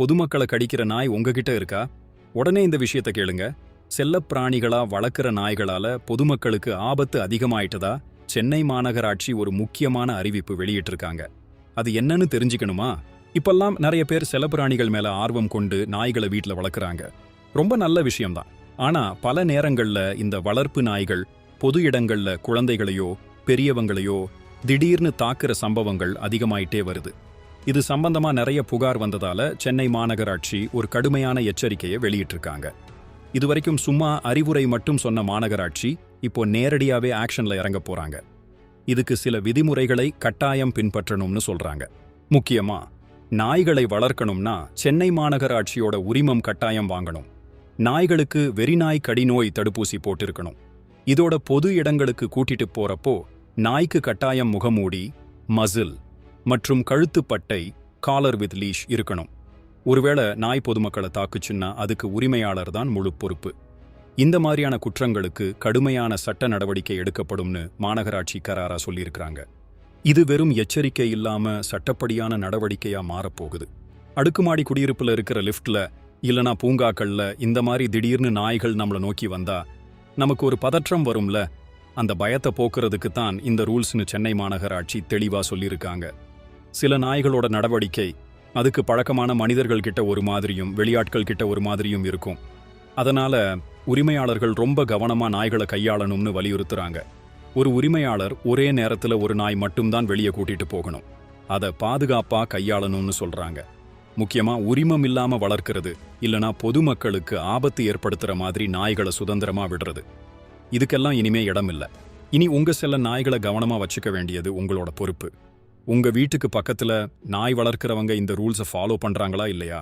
பொதுமக்களை கடிக்கிற நாய் உங்ககிட்ட இருக்கா? உடனே இந்த விஷயத்த கேளுங்க. செல்லப்பிராணிகளா வளர்க்குற நாய்களால பொதுமக்களுக்கு ஆபத்து அதிகமாயிட்டதா? சென்னை மாநகராட்சி ஒரு முக்கியமான அறிவிப்பு வெளியிட்டிருக்காங்க. அது என்னன்னு தெரிஞ்சுக்கணுமா? இப்பெல்லாம் நிறைய பேர் செல்லப்பிராணிகள் மேல ஆர்வம் கொண்டு நாய்களை வீட்டில் வளர்க்குறாங்க. ரொம்ப நல்ல விஷயம்தான். ஆனா பல நேரங்கள்ல இந்த வளர்ப்பு நாய்கள் பொது இடங்கள்ல குழந்தைகளையோ பெரியவங்களையோ திடீர்னு தாக்குற சம்பவங்கள் அதிகமாயிட்டே வருது. இது சம்பந்தமா நிறைய புகார் வந்ததால சென்னை மாநகராட்சி ஒரு கடுமையான எச்சரிக்கையை வெளியிட்டிருக்காங்க. இதுவரைக்கும் சும்மா அறிவுரை மட்டும் சொன்ன மாநகராட்சி இப்போ நேரடியாவே ஆக்ஷன்ல இறங்க போறாங்க. இதுக்கு சில விதிமுறைகளை கட்டாயம் பின்பற்றணும்னு சொல்றாங்க. முக்கியமா நாய்களை வளர்க்கணும்னா சென்னை மாநகராட்சியோட உரிமம் கட்டாயம் வாங்கணும். நாய்களுக்கு வெறிநாய் கடிநோய் தடுப்பூசி போட்டிருக்கணும். இதோட பொது இடங்களுக்கு கூட்டிட்டு போறப்போ நாய்க்கு கட்டாயம் முகமூடி மசில் மற்றும் கழுத்துப்பட்டை காலர் வித் லீஷ் இருக்கணும். ஒருவேளை நாய் பொதுமக்களை தாக்குச்சுன்னா அதுக்கு உரிமையாளர் தான் முழு பொறுப்பு. இந்த மாதிரியான குற்றங்களுக்கு கடுமையான சட்ட நடவடிக்கை எடுக்கப்படும்னு மாநகராட்சி கராரா சொல்லியிருக்கிறாங்க. இது வெறும் எச்சரிக்கை இல்லாம சட்டப்படியான நடவடிக்கையா மாறப்போகுது. அடுக்குமாடி குடியிருப்புல இருக்கிற லிஃப்ட்ல இல்லனா பூங்காக்கள்ல இந்த மாதிரி திடீர்னு நாய்கள் நம்மள நோக்கி வந்தா நமக்கு ஒரு பதற்றம் வரும்ல? அந்த பயத்தை போக்குறதுக்கு தான் இந்த ரூல்ஸ்னு சென்னை மாநகராட்சி தெளிவா சொல்லியிருக்காங்க. சில நாய்களோட நடவடிக்கை. அதுக்கு பழக்கமான மனிதர்கள் கிட்ட ஒரு மாதிரியும் வெளியாட்கள் கிட்ட ஒரு மாதிரியும் இருக்கும். அதனால உரிமையாளர்கள் ரொம்ப கவனமா நாய்களை கையாளணும்னு வலியுறுத்துறாங்க. ஒரு உரிமையாளர் ஒரே நேரத்துல ஒரு நாய் மட்டும்தான் வெளியே கூட்டிட்டு போகணும். அதை பாதுகாப்பா கையாளணும்னு சொல்றாங்க. முக்கியமா உரிமம் இல்லாம வளர்க்கிறது இல்லனா பொதுமக்களுக்கு ஆபத்து ஏற்படுத்துற மாதிரி நாய்களை சுதந்திரமா விடுறது. இதுக்கெல்லாம் இனிமே இடம் இல்லை இனி உங்க செல்ல நாய்களை கவனமா வச்சுக்க வேண்டியது உங்களோட பொறுப்பு. உங்க வீட்டுக்கு பக்கத்துல நாய் வளர்க்கறவங்க இந்த ரூல்ஸை ஃபாலோ பண்றாங்களா இல்லையா?